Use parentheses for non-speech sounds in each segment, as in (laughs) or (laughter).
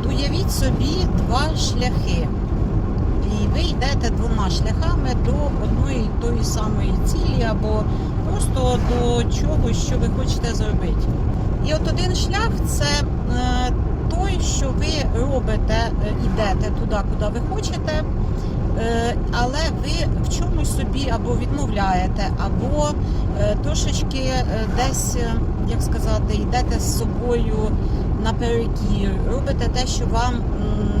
От уявіть собі два шляхи. І ви йдете двома шляхами до одної тої самої цілі, або просто до чогось, що ви хочете зробити. І от один шлях це е, той, що ви робите, е, йдете туди, куди ви хочете, е, але ви в чомусь собі або відмовляєте, або трошечки десь, як сказати, йдете з собою наперекір, робите те, що вам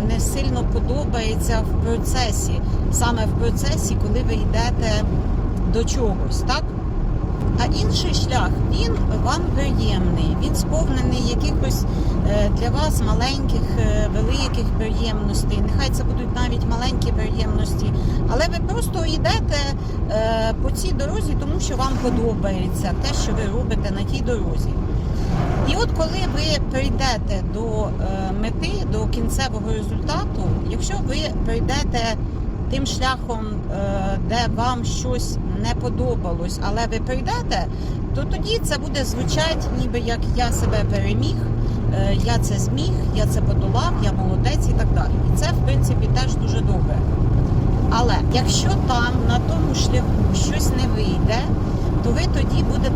не сильно подобається в процесі, саме в процесі, коли ви йдете до чогось, так? А інший шлях він вам приємний, він сповнений якихось е, для вас маленьких, е, великих приємностей. Нехай це будуть навіть маленькі приємності, але ви просто йдете е, по цій дорозі, тому що вам подобається те, що ви робите на тій дорозі. І от коли ви прийдете до е, мети, до кінцевого результату, якщо ви прийдете тим шляхом, е, де вам щось не подобалось, але ви прийдете, то тоді це буде звучати, ніби як я себе переміг, е, я це зміг, я це подолав, я молодець і так далі. І це, в принципі, теж дуже добре. Але якщо там на тому шляху щось не вийде,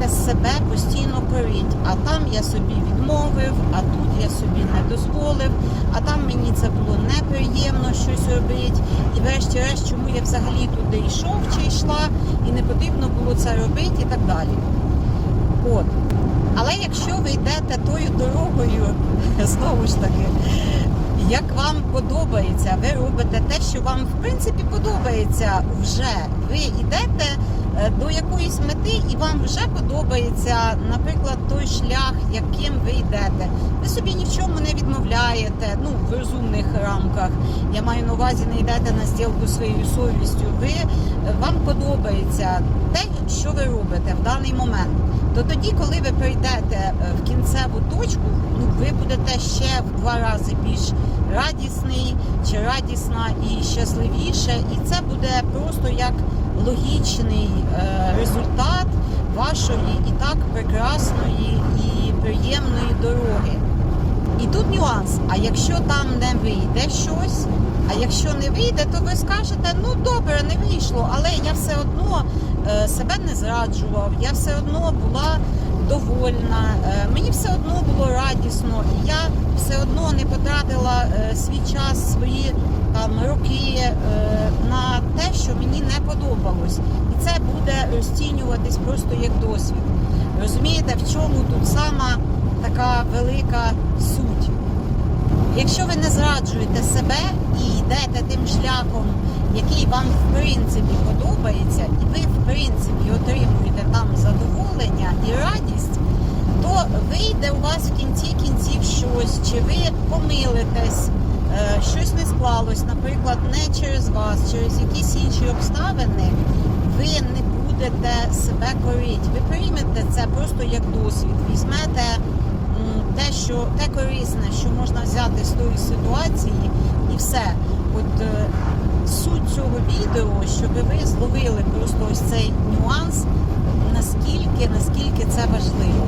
будете себе постійно корити. А там я собі відмовив, а тут я собі не дозволив, а там мені це було неприємно щось робити. І врешті-решт, чому я взагалі туди йшов чи йшла, і не потрібно було це робити, і так далі. От. Але якщо ви йдете тою дорогою, (laughs) знову ж таки, як вам подобається, ви робите те, що вам в принципі подобається вже. Ви йдете до якоїсь мети, і вам вже подобається, наприклад, той шлях, яким ви йдете. Ви собі ні в чому не відмовляєте, ну в розумних рамках. Я маю на увазі, не йдете на стілку своєю совістю. Ви е, вам подобається те, що ви робите в даний момент. То тоді, коли ви прийдете е, в кінцеву точку, ну ви будете ще в два рази більш радісний чи радісна і щасливіше, і це буде просто як логічний е, результат вашої і так прекрасної і приємної дороги. І тут нюанс. А якщо там не вийде щось, а якщо не вийде, то ви скажете, ну добре, не вийшло, але я все одно е, себе не зраджував, я все одно була довольна, е, мені все одно було радісно, і я все одно не потратила е, свій час, свої там роки е, на те, що мені не подобалось. І це буде розцінюватись просто як досвід. Розумієте, в чому тут сама така велика суть? Якщо ви не зраджуєте себе і йдете тим шляхом, який вам в принципі подобається, і ви в принципі отримуєте задоволення і радість, то вийде у вас в кінці кінців щось, чи ви помилитесь, е, щось не склалось, наприклад, не через вас, через якісь інші обставини, ви не будете себе корити. Ви приймете це просто як досвід, візьмете те, що те корисне, що можна взяти з тої ситуації, і все. От е, суть цього відео, щоб ви зловили просто ось цей нюанс, наскільки, наскільки це важливо.